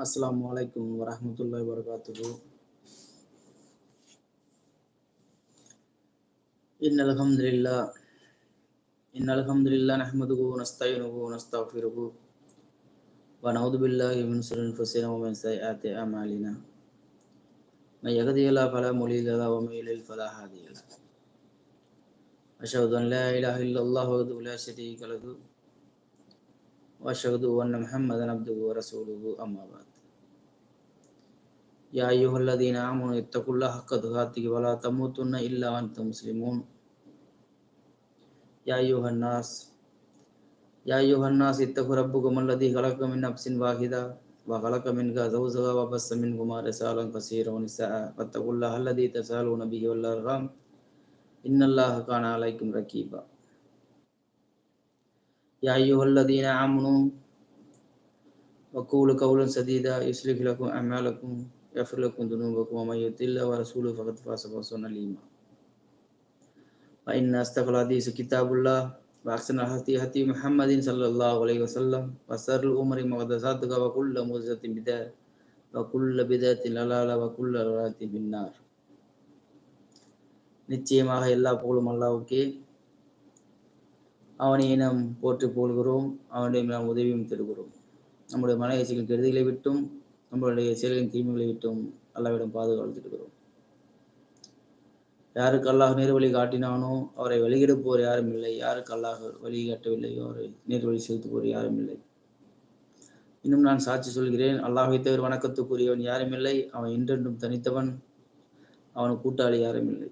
আসসালামু আলাইকুম রহমতুল্লাহ বরকাতুহ إن الحمد لله إن الحمد لله نحمده ونستعينه ونستغفره ونعوذ بالله من شرور أنفسنا ومن سيئات أعمالنا من يهده الله فلا مضل له ومن يضلل فلا هادي له أشهد أن لا إله إلا الله وحده لا شريك له وأشهد أن محمدا عبده ورسوله أما بعد يا أيها الذين آمنوا اتقوا الله حق تقاته ولا تموتن إلا وأنتم مسلمون يا أيها الناس يا أيها الناس اتقوا ربكم الذي خلق من نفس واحدة وخلق منها زوجها وبث منهما رسالا كثيرا ونساء فاتقوا الله الذي تسألون به والأرحام إن الله كان عليكم رقيبا يا أيها الذين آمنوا وقولوا قولا سديدا يصلح لكم أعمالكم يغفر لكم ذنوبكم ومن يطع الله ورسوله فقد فاز فوزا عظيما فإن أصدق الحديث كتاب الله وأحسن الهدي هدي محمد صلى الله عليه وسلم وشر الأمور محدثاتها وكل محدثة بدعة وكل بدعة ضلالة وكل ضلالة في النار நிச்சயமாக எல்லா புகழும் அல்லாவுக்கே அவனை நாம் போற்றி போல்கிறோம் அவனுடைய நாம் உதவியும் தருகிறோம் நம்முடைய மன இசைகளின் கெடுதிகளை விட்டும் நம்மளுடைய செயலின் தீமைகளை விட்டும் அல்லாவிடம் பாதுகாத்துக்கிறோம் யாருக்கு அல்லாஹ் நேர்வழி காட்டினானோ அவரை வழிகெடுப்போர் யாரும் இல்லை. யாருக்கு அல்லாஹ் வழி காட்டவில்லையோ அவரை நேர்வழி செலுத்துவோர் யாரும் இல்லை. இன்னும் நான் சாட்சி சொல்கிறேன். அல்லாஹை தவிர வணக்கத்துக்குரியவன் யாரும் இல்லை. அவன் என்றென்றும் தனித்தவன். அவன் கூட்டாளி யாரும் இல்லை.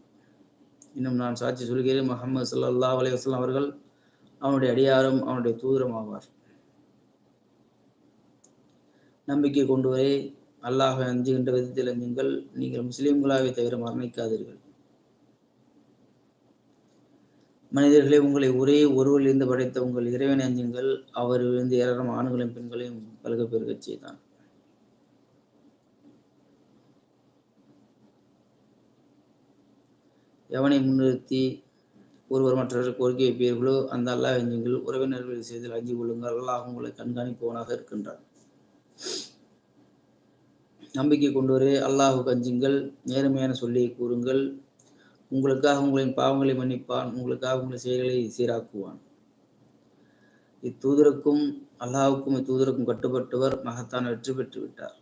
இன்னும் நான் சாட்சி சொல்கிறேன். முகமது சல்லா அலி வஸ்லாம் அவர்கள் அவனுடைய அடியாரும் அவனுடைய தூதரம் ஆவார். நம்பிக்கை கொண்டு வரே அல்லாஹை அஞ்சுகின்ற விதத்தில் அஞ்சுங்கள். நீங்கள் முஸ்லீம்களாகவே தவிர மரணிக்காதீர்கள். மனிதர்களே உங்களை ஒரே ஒருவரிலிருந்து படைத்த உங்கள் இறைவனை அஞ்சுங்கள். அவரிலிருந்து ஏராளம் ஆண்களையும் பெண்களையும் பல்க பெருகச் செய்தான். எவனை முன்னிறுத்தி ஒருவர் மற்றவர்கள் கோரிக்கை வைப்பீர்களோ அந்த அல்லாஹ் அஞ்சுங்கள். உறவினர்கள் செய்தில் அஞ்சு கொள்ளுங்கள். அல்லாஹ் உங்களை கண்காணிப்பவனாக இருக்கின்றான். நம்பிக்கை கொண்டவரே அல்லாஹுக்கு அஞ்சுங்கள் நேர்மையான சொல்லியை கூறுங்கள். உங்களுக்காக உங்களின் பாவங்களை மன்னிப்பான். உங்களுக்காக உங்கள் செயல்களை சீராக்குவான். இத்தூதருக்கும் அல்லாஹுக்கும் இத்தூதருக்கும் கட்டுப்பட்டவர் மகத்தான வெற்றி பெற்று விட்டார்.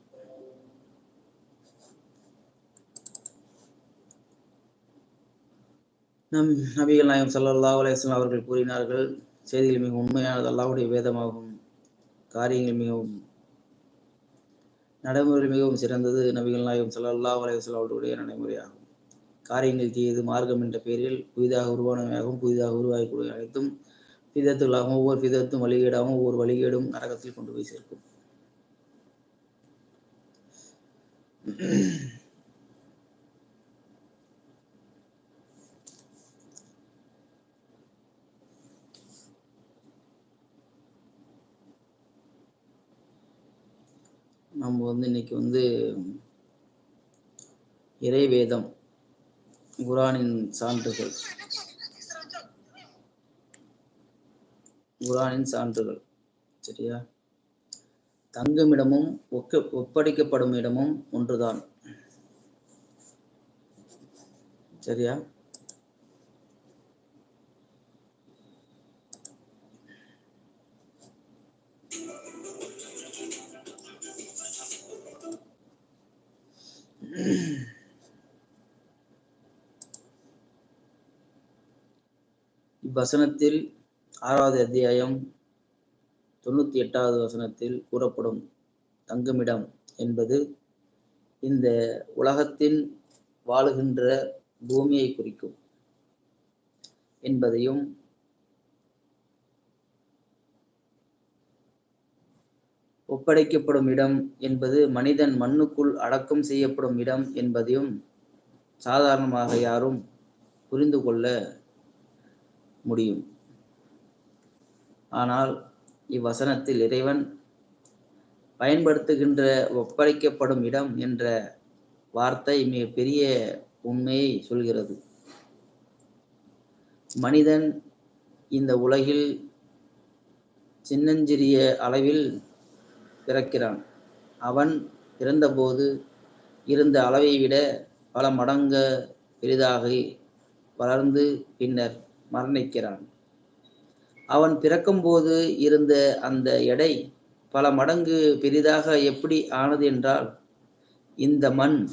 நம் நபிகள் நாயம் சல்லா அலையம் அவர்கள் கூறினார்கள் செய்திகள் மிக உண்மையானது. அல்லாவுடைய வேதமாகும். காரியங்கள் மிகவும் நடைமுறை மிகவும் சிறந்தது. நபிகள் நாயகம் சல்லா அலையம் அவர்களுடைய நடைமுறையாகும். காரியங்கள் தீயது மார்க்கம் என்ற பெயரில் புதிதாக உருவானவையாகவும் புதிதாக உருவாகக்கூடிய அனைத்தும் பிதத்துகளாகவும் ஒவ்வொரு பிதத்தும் வழிகேடாகவும் ஒவ்வொரு வழிகேடும் நரகத்தில் கொண்டு போய் சேர்க்கும். வந்து இன்னைக்கு வந்து இறைவேதம் குரானின் சான்றுகள். குரானின் சான்றுகள் சரியா? தங்குமிடமும் ஒக்க ஒப்படைக்கப்படும் இடமும் ஒன்றுதான். சரியா? இவ்வசனத்தில் ஆறாவது அத்தியாயம் தொண்ணூத்தி எட்டாவது வசனத்தில் கூறப்படும் தங்குமிடம் என்பது இந்த உலகத்தின் வாழுகின்ற பூமியை குறிக்கும் என்பதையும் ஒப்படைக்கப்படும் இடம் என்பது மனிதன் மண்ணுக்குள் அடக்கம் செய்யப்படும் இடம் என்பதையும் சாதாரணமாக யாரும் புரிந்து கொள்ள முடியும். ஆனால் இவ்வசனத்தில் இறைவன் பயன்படுத்துகின்ற ஒப்படைக்கப்படும் இடம் என்ற வார்த்தை மிக பெரிய உண்மையை சொல்கிறது. மனிதன் இந்த உலகில் சின்னஞ்சிறிய அளவில் பிறக்கிறான். அவன் பிறந்தபோது இருந்த அளவை விட பல மடங்கு பெரிதாக வளர்ந்து பின்னர் மரணிக்கிறான். அவன் பிறக்கும்போது இருந்த அந்த எடை பல மடங்கு பெரிதாக எப்படி ஆனது என்றால் இந்த மண்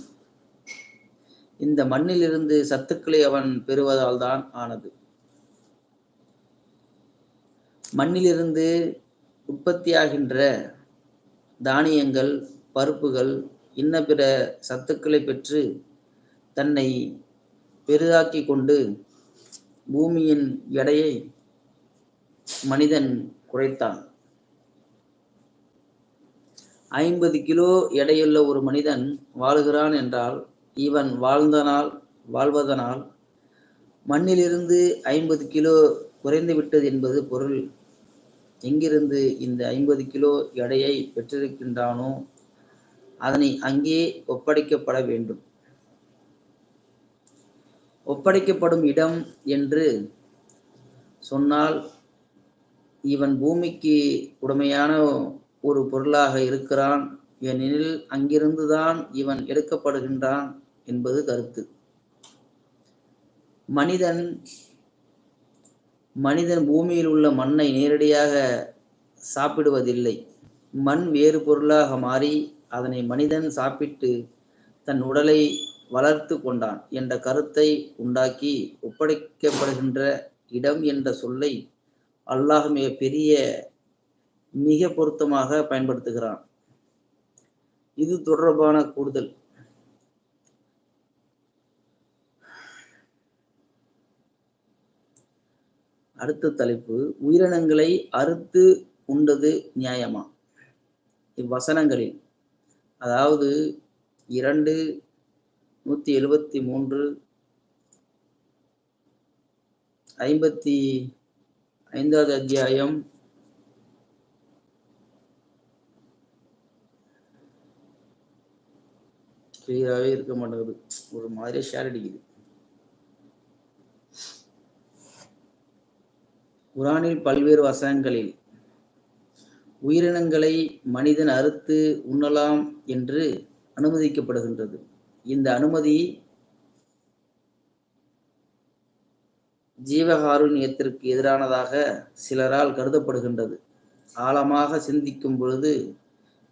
இந்த மண்ணிலிருந்து சத்துக்களை அவன் பெறுவதால் தான் ஆனது. மண்ணிலிருந்து உற்பத்தியாகின்ற தானியங்கள் பருப்புகள் இன்ன பிற சத்துக்களை பெற்று தன்னை பெரிதாக்கி கொண்டு பூமியின் எடையை மனிதன் குறைத்தான். ஐம்பது கிலோ எடையுள்ள ஒரு மனிதன் வாழுகிறான் என்றால் இவன் வாழ்ந்தனால் வாழ்வதனால் மண்ணிலிருந்து ஐம்பது கிலோ குறைந்து விட்டது என்பது பொருள். எங்கிருந்து இந்த ஐம்பது கிலோ எடையை பெற்றிருக்கின்றானோ அதனை அங்கே ஒப்படைக்கப்பட வேண்டும். ஒப்படைக்கப்படும் இடம் என்று சொன்னால் இவன் பூமிக்கு உடமையான ஒரு பொருளாக இருக்கிறான். ஏனெனில் அங்கிருந்துதான் இவன் எடுக்கப்படுகின்றான் என்பது கருத்து. மனிதன் மனிதன் பூமியில் உள்ள மண்ணை நேரடியாக சாப்பிடுவதில்லை. மண் வேறு பொருளாக மாறி அதனை மனிதன் சாப்பிட்டு தன் உடலை வளர்த்து கொண்டான் என்ற கருத்தை உண்டாக்கி ஒப்படைக்கப்படுகின்ற இடம் என்ற சொல்லை அல்லாஹ் மிக பெரிய மிக பொருத்தமாக பயன்படுத்துகிறான். இது தொடர்பான கூடுதல் அடுத்த தலைப்பு உயிரினங்களை அறுத்து உண்டது நியாயமா? இவ்வசனங்களில் அதாவது இரண்டு நூத்தி எழுபத்தி மூன்று ஐம்பத்தி ஐந்தாவது அத்தியாயம் கிளியராகவே இருக்க மாட்டேங்குது. ஒரு மாதிரி ஷேர் அடிக்குது. குரானில் பல்வேறு வசனங்களில் உயிரினங்களை மனிதன் அறுத்து உண்ணலாம் என்று அனுமதிக்கப்படுகின்றது. இந்த அனுமதி ஜீவகாருண்யத்திற்கு எதிரானதாக சிலரால் கருதப்படுகின்றது. ஆழமாக சிந்திக்கும் பொழுது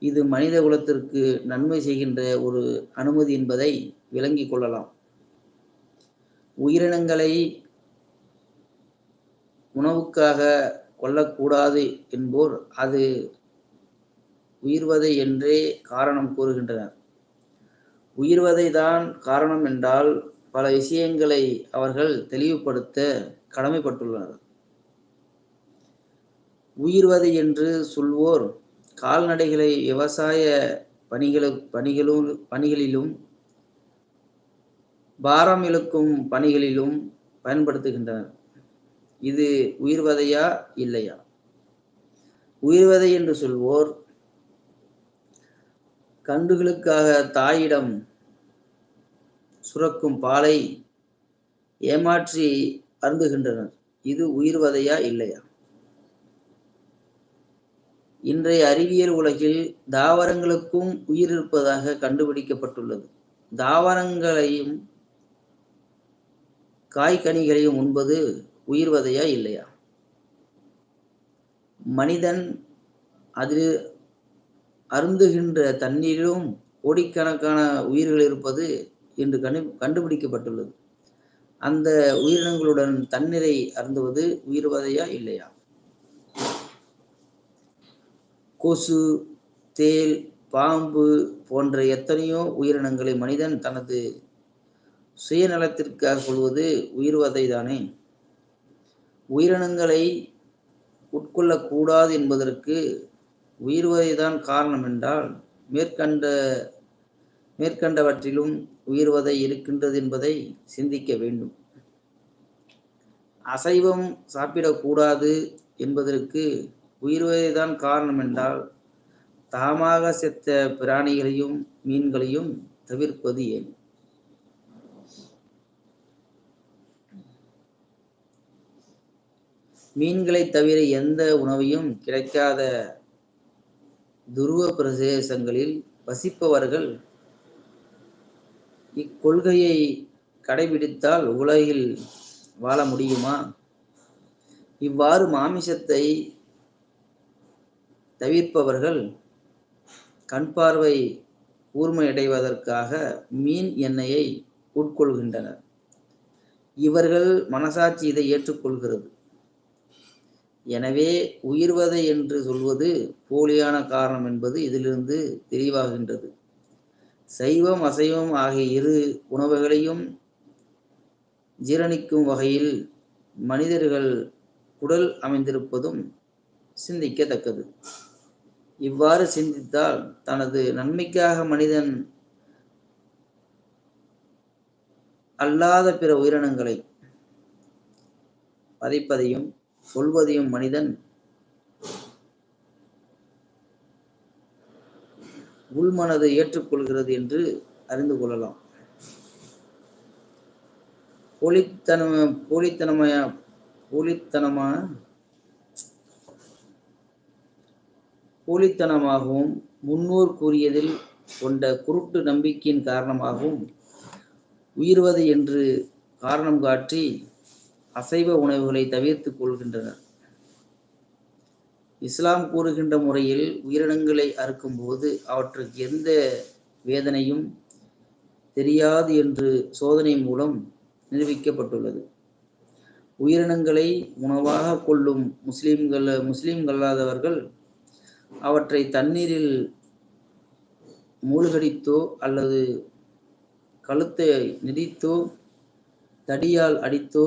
இது மனித குலத்திற்கு நன்மை செய்கின்ற ஒரு அனுமதி என்பதை விளங்கிக் கொள்ளலாம். உயிரினங்களை உணவுக்காக கொல்லக்கூடாது என்போர் அது உயிர்வதை என்றே காரணம் கூறுகின்றனர். உயிர்வதை தான் காரணம் என்றால் பல விஷயங்களை அவர்கள் தெளிவுபடுத்த கடமைப்பட்டுள்ளனர். உயிர்வதை என்று சொல்வோர் கால்நடைகளை விவசாய பணிகளு பணிகளும் பணிகளிலும் பாரம் இழுக்கும் பணிகளிலும் பயன்படுத்துகின்றனர். இது உயிர்வதையா இல்லையா? உயிர்வதை என்று சொல்வோர் கன்றுகளுக்காக தாயிடம் சுரக்கும் பாலை ஏமாற்றி அருந்துகின்றனர். இது உயிர்வதையா இல்லையா? இன்றைய அறிவியல் உலகில் தாவரங்களுக்கும் உயிர் இருப்பதாக கண்டுபிடிக்கப்பட்டுள்ளது. தாவரங்களையும் காய்கனிகளையும் உண்பது உயிர்வதையா இல்லையா? மனிதன் அதில் அருந்துகின்ற தண்ணீரிலும் கோடிக்கணக்கான உயிர்கள் இருப்பது என்று கண்டு கண்டுபிடிக்கப்பட்டுள்ளது. அந்த உயிரினங்களுடன் தண்ணீரை அருந்துவது உயிர்வதையா இல்லையா? கொசு தேல் பாம்பு போன்ற எத்தனையோ உயிரினங்களை மனிதன் தனது சுயநலத்திற்காக கொள்வது உயிர்வதை தானே உயிரினங்களை உட்கொள்ளக்கூடாது என்பதற்கு உயிர்வதைதான் காரணம் என்றால் மேற்கண்ட மேற்கண்டவற்றிலும் உயிர்வதை இருக்கின்றது என்பதை சிந்திக்க வேண்டும். அசைவம் சாப்பிடக்கூடாது என்பதற்கு உயிர்வதைதான் காரணம் என்றால் தாமாக செத்த பிராணிகளையும் மீன்களையும் தவிர்ப்பது ஏன்? மீன்களை தவிர எந்த உணவையும் கிடைக்காத துருவ பிரதேசங்களில் வசிப்பவர்கள் இக்கொள்கையை கடைபிடித்தால் உலகில் வாழ முடியுமா? இவ்வாறு மாமிசத்தை தவிர்ப்பவர்கள் கண் பார்வை கூர்மையடைவதற்காக மீன் எண்ணெயை உட்கொள்கின்றனர். இவர்கள் மனசாட்சி இதை ஏற்றுக்கொள்கிறது. எனவே உயிர்வதை என்று சொல்வது போலியான காரணம் என்பது இதிலிருந்து தெளிவாகின்றது. சைவம் அசைவம் ஆகிய இரு உணவுகளையும் ஜீரணிக்கும் வகையில் மனிதர்கள் உடல் அமைந்திருப்பதும் சிந்திக்கத்தக்கது. இவ்வாறு சிந்தித்தால் தனது நன்மைக்காக மனிதன் அல்லாத பிற உயிரினங்களை பதைப்பதையும் சொல்வதையும் மனிதன் உள்மனது ஏற்றுக்கொள்கிறது என்று அறிந்து கொள்ளலாம். போலித்தனம போலித்தனமய போலித்தனமான போலித்தனமாகவும் முன்னோர் கூறியதில் கொண்ட குருட்டு நம்பிக்கையின் காரணமாகவும் உயிர்வது என்று காரணம் காட்டி அசைவ உணவுகளை தவிர்த்து கொள்கின்றனர். இஸ்லாம் கூறுகின்ற முறையில் உயிரினங்களை அறுக்கும்போது அவற்றுக்கு எந்த வேதனையும் தெரியாது என்று சோதனை மூலம் நிரூபிக்கப்பட்டுள்ளது. உயிரினங்களை உணவாக கொள்ளும் முஸ்லிம்கள் முஸ்லீம்கல்லாதவர்கள் அவற்றை தண்ணீரில் மூழ்கடித்தோ அல்லது கழுத்தை நெறித்தோ தடியால் அடித்தோ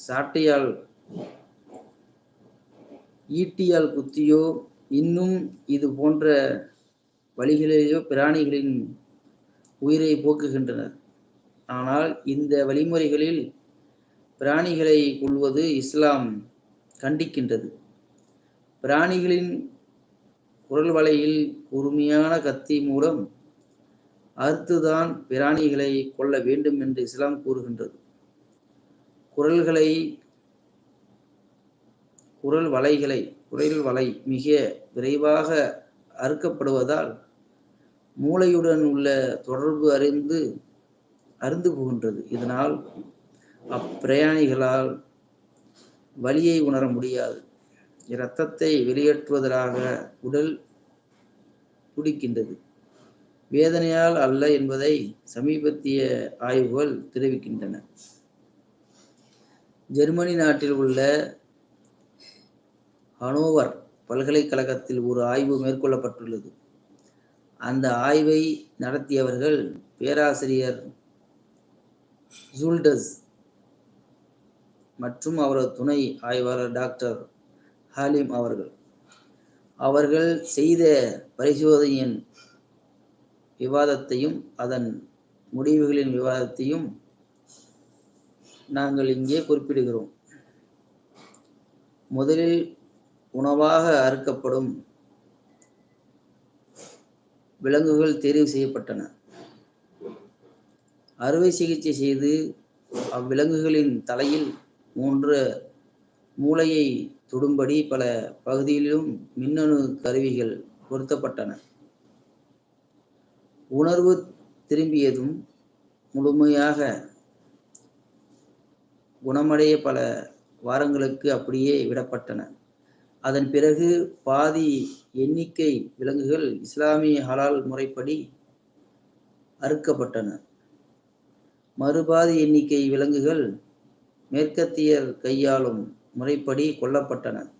சாட்டையால் ஈட்டியால் குத்தியோ இன்னும் இது போன்ற வழிகளிலேயோ பிராணிகளின் உயிரை போக்குகின்றனர் ஆனால் இந்த வழிமுறைகளில் பிராணிகளை கொள்வது இஸ்லாம் கண்டிக்கின்றது. பிராணிகளின் குரல் வலையில் கூர்மையான கத்தி மூலம் அறுத்துதான் பிராணிகளை கொள்ள வேண்டும் என்று இஸ்லாம் கூறுகின்றது. குரல்களை குரல் வலைகளை குரல் வலை மிக விரைவாக அறுக்கப்படுவதால் மூளையுடன் உள்ள தொடர்பு அறிந்து அருந்து போகின்றது. இதனால் அப்பிரயாணிகளால் வலியை உணர முடியாது. இரத்தத்தை வெளியேற்றுவதற்காக உடல் துடிக்கின்றது. வேதனையால் அல்ல என்பதை சமீபத்திய ஆய்வுகள் தெரிவிக்கின்றன. ஜெர்மனி நாட்டில் உள்ள ஹனோவர் பல்கலைக்கழகத்தில் ஒரு ஆய்வு மேற்கொள்ளப்பட்டுள்ளது. அந்த ஆய்வை நடத்தியவர்கள் பேராசிரியர் ஜூல்டஸ் மற்றும் அவரது துணை ஆய்வாளர் டாக்டர் ஹாலிம் அவர்கள். அவர்கள் செய்த பரிசோதனையின் விவாதத்தையும் அதன் முடிவுகளின் விவாதத்தையும் நாங்கள் இங்கே குறிப்பிடுகிறோம். முதலில் உணவாக அறுக்கப்படும் விலங்குகள் தெரிவு செய்யப்பட்டன. அறுவை சிகிச்சை செய்து அவ்விலங்குகளின் தலையில் மூன்று மூளையை தொடும்படி பல பகுதியிலும் மின்னணு கருவிகள் பொருத்தப்பட்டன. உணர்வு திரும்பியதும் முழுமையாக குணமடைய பல வாரங்களுக்கு அப்படியே விடப்பட்டன. அதன் பிறகு பாதி எண்ணிக்கை விலங்குகள் இஸ்லாமிய ஹலால் முறைப்படி அறுக்கப்பட்டன. மறுபாதி எண்ணிக்கை விலங்குகள் மேற்கத்தியர் கையாளும் முறைப்படி கொல்லப்பட்டன.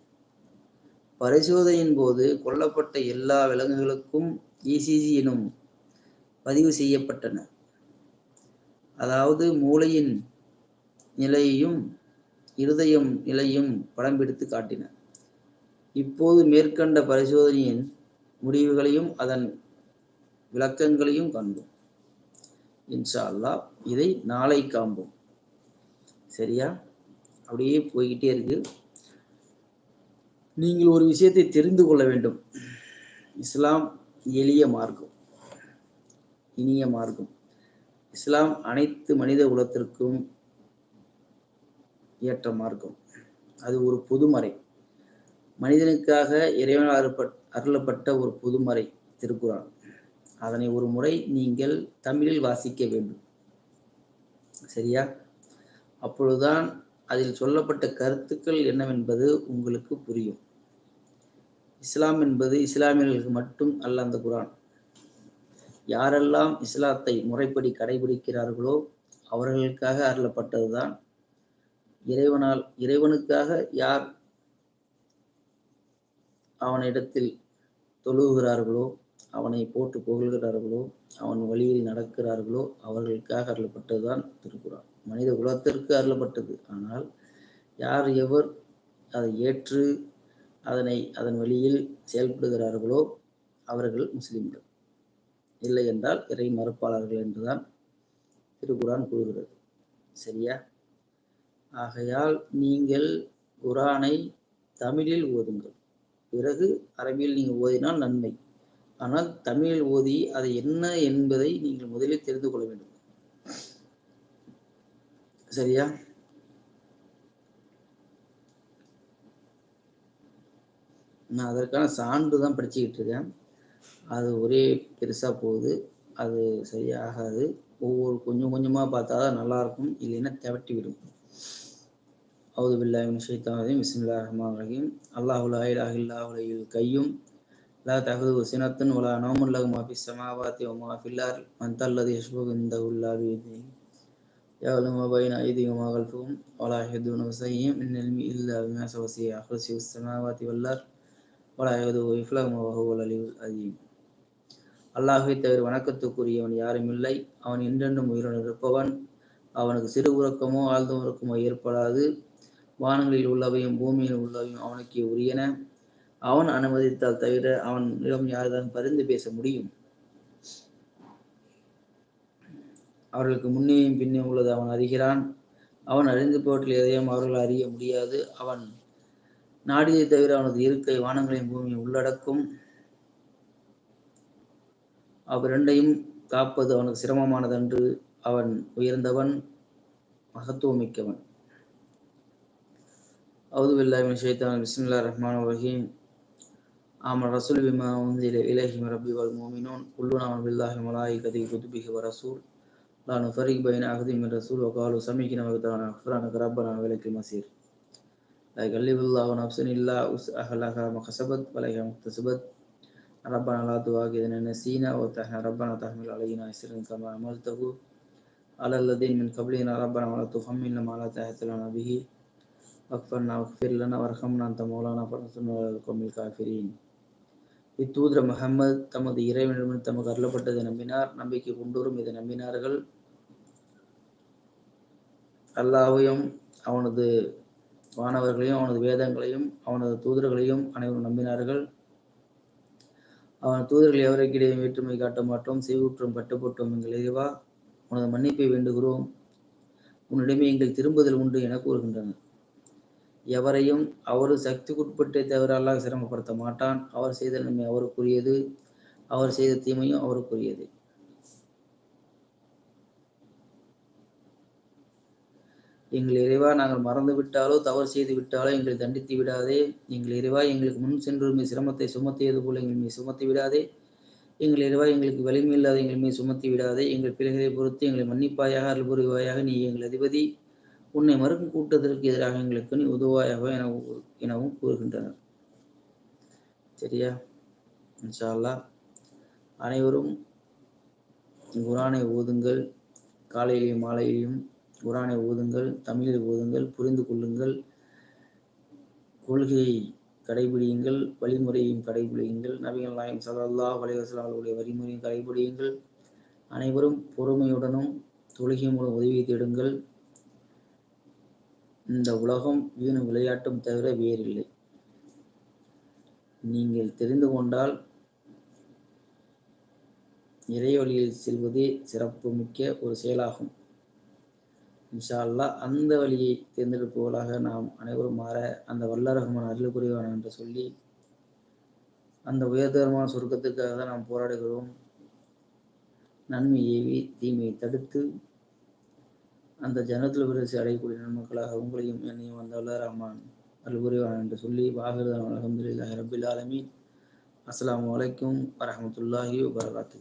பரிசோதனையின் போது கொல்லப்பட்ட எல்லா விலங்குகளுக்கும் இசிஜி எனும் பதிவு செய்யப்பட்டன. அதாவது மூளையின் நிலையையும் இருதயம் நிலையும் படம் பிடித்து காட்டின. இப்போது மேற்கண்ட பரிசோதனையின் முடிவுகளையும் அதன் விளக்கங்களையும் காண்போம். இன்ஷா அல்லாஹ் இதை நாளை காண்போம். சரியா? அப்படியே போய்கிட்டே இருக்கு. நீங்கள் ஒரு விஷயத்தை தெரிந்து கொள்ள வேண்டும். இஸ்லாம் எளிய மார்க்கம். இனிய மார்க்கம். இஸ்லாம் அனைத்து மனித குலத்திற்கும் ஏற்ற மார்க்கம் அது ஒரு பொதுமறை. மனிதனுக்காக இறைவனால் அருளப்பட் அருளப்பட்ட ஒரு புதுமறை திருக்குறான். அதனை ஒரு முறை நீங்கள் தமிழில் வாசிக்க வேண்டும். சரியா? அப்பொழுதுதான் அதில் சொல்லப்பட்ட கருத்துக்கள் என்னவென்பது உங்களுக்கு புரியும். இஸ்லாம் என்பது இஸ்லாமியர்களுக்கு மட்டும் அல்ல அந்த குரான். யாரெல்லாம் இஸ்லாத்தை முறைப்படி கடைபிடிக்கிறார்களோ அவர்களுக்காக அருளப்பட்டதுதான் இறைவனால் இறைவனுக்காக யார் அவனிடத்தில் தொழுகிறார்களோ அவனை போட்டு புகழ்கிறார்களோ அவன் வழியில் நடக்கிறார்களோ அவர்களுக்காக அருளப்பட்டதுதான் திருக்குறான். மனித குலத்திற்கு அருளப்பட்டது. ஆனால் யார் எவர் அதை ஏற்று அதனை அதன் வழியில் செயல்படுகிறார்களோ அவர்கள் முஸ்லிம்கள். இல்லை என்றால் இறை மறுப்பாளர்கள் என்றுதான் திருக்குறான் கூறுகிறது. சரியா? ஆகையால் நீங்கள் குரானை தமிழில் ஓதுங்கள். பிறகு அரபியில் நீங்கள் ஓதினால் நன்மை. ஆனால் தமிழில் ஓதி அது என்ன என்பதை நீங்கள் முதலில் தெரிந்து கொள்ள வேண்டும். சரியா? நான் அதற்கான சான்று தான் படிச்சுக்கிட்டு இருக்கேன். அது ஒரே பெருசாக போகுது. அது சரியாகாது. ஒவ்வொரு கொஞ்சம் கொஞ்சமாக பார்த்தா தான் நல்லாயிருக்கும். இல்லைன்னா திவட்டி விடும் அவுது பில்லாஹிம் ஷைத்தானதையும் பிஸ்மில்லா ரஹ்மான் ரஹீம். அல்லாஹுல் அஹிலாஹில்லாஹுலையில் கையும் லா தகுது சினத்தன் உலா நோமுல்லகு மாஃபி சமாவாத்தி உமா ஃபில்லார் மந்த் அல்லது இந்த உல்லா பீதி யாவலும் மபைன் ஐதியும் மகல்ஃபும் ஒலா ஹிதுன் உசையும் இன்னெல்மி இல்லா விமாச வசி அஹ்லசி சமாவாத்தி வல்லார் ஒலா ஹிது இஃப்லகும் வஹுவல் அலிவுல் அதீம் அல்லாஹை தவிர வணக்கத்துக்குரியவன் யாரும் இல்லை. அவன் என்றென்றும் உயிருடன் இருப்பவன். அவனுக்கு சிறு உறக்கமோ ஆழ்ந்த உறக்கமோ ஏற்படாது. வானங்களில் உள்ளவையும் பூமியில் உள்ளவையும் அவனுக்கு உரியன. அவன் அனுமதித்தால் தவிர அவனிடம் யார்தான் பரிந்து பேச முடியும்? அவர்களுக்கு முன்னேயும் பின்னே உள்ளது. அவன் அறிகிறான். அவன் அறிந்து போற்றில் எதையும் அவர்கள் அறிய முடியாது. அவன் நாடியை தவிர அவனது இருக்கை வானங்களையும் பூமியை உள்ளடக்கும். அவ்விரண்டையும் காப்பது அவனுக்கு சிரமமானதன்று. அவன் உயர்ந்தவன் மகத்துவமிக்கவன் أعوذ بالله من الشيطان. بسم الله الرحمن الرحيم. آمن الرسول بما أنزل إليه من ربي والمؤمنون. كلنا آمن بالله وملائكته وكتبه ورسول. لا نفرق بين أحد من رسول وقالوا سمعنا وأطعنا. غفرانك ربنا وإليك المصير. لا يكلف الله نفسا إلا وسعها. لها ما كسبت وعليها ما اكتسبت ربنا لا تؤاخذنا نسينا وتحنا. ربنا تحمل علينا إسرا كما عملته على الذين من قبلنا. ربنا ولا تحملنا ما لا طاقة لنا به. واغفرنا واغفر لنا وارحمنا أنت مولانا فانصرنا على القوم الكافرين இத்தூதர் முகமது தமது இறைவனிடம் தமக்கு அருளப்பட்டதை நம்பினார் நம்பிக்கை கொண்டோரும் இதை நம்பினார்கள் அல்லாஹையும் அவனது வானவர்களையும் அவனது வேதங்களையும் அவனது தூதர்களையும் அனைவரும் நம்பினார்கள் அவன் தூதர்கள் எவருக்கிடையே வேற்றுமை காட்ட மாட்டோம் செய்வுற்றோம் கட்டுப்பட்டோம் எங்கள் இறைவா உனது மன்னிப்பை வேண்டுகிறோம் உன்னிடமே எங்கள் திரும்புதல் உண்டு என கூறுகின்றனர் எவரையும் அவரு சக்திக்குட்பட்டே தவிர அல்லாஹ் சிரமப்படுத்த மாட்டான். அவர் செய்த நன்மை அவருக்குரியது. அவர் செய்த தீமையும் அவருக்குரியது. எங்கள் இறைவா நாங்கள் மறந்து விட்டாலோ தவறு செய்து விட்டாலோ எங்களை தண்டித்து விடாதே. எங்கள் இறைவா எங்களுக்கு முன் சென்று மீது சிரமத்தை சுமத்தியது போல எங்கள் மீது சுமத்தி விடாதே. எங்கள் இறைவா எங்களுக்கு வலிமை இல்லாத எங்கள் மீது சுமத்தி விடாதே. எங்கள் பிள்ளைகளை பொறுத்து எங்களை மன்னிப்பாயாக அருள் புரிவாயாக நீ எங்கள் அதிபதி. உன்னை மறுக்கும் கூட்டத்திற்கு எதிராக எங்களுக்கு நீ உதவாயாக என எனவும் கூறுகின்றனர். சரியா? இன்ஷா அல்லாஹ் அனைவரும் குரானை ஓதுங்கள் காலையிலையும் மாலையிலையும் குரானை ஓதுங்கள் தமிழில் ஓதுங்கள் புரிந்து கொள்ளுங்கள் கொள்கையை கடைபிடியுங்கள் வழிமுறையையும் கடைபிடியுங்கள் நபிகள் நாயம் சல்லல்லாஹ் வலைவசலம் அவர்களுடைய வழிமுறையும் கடைபிடியுங்கள். அனைவரும் பொறுமையுடனும் தொழுகை மூலம் உதவி தேடுங்கள். இந்த உலகம் வீணும் விளையாட்டும் தவிர வேறில்லை. நீங்கள் தெரிந்து கொண்டால் இறை வழியில் செல்வதே சிறப்பு மிக்க ஒரு செயலாகும். இன்ஷா அல்லாஹ் அந்த வழியை தேர்ந்தெடுப்பவர்களாக நாம் அனைவரும் மாற அந்த வல்லரகமான அருள் புரிவான் என்று சொல்லி அந்த உயர்தரமான சொர்க்கத்துக்காக தான் நாம் போராடுகிறோம். நன்மை ஏவி தீமையை தடுத்து அந்த ஜனத்தில் விரிசி அடையக்கூடிய நன்மக்களாக உங்களையும் என்னையும் அந்த ரஹ்மான். அருள் புரிவான் என்று சொல்லி வாகருதான் அலமதுல்லாஹி ரபில் ஆலமீன். அஸ்ஸலாமு வலைக்கும் வரமத்துல்லாஹி வரகாத்து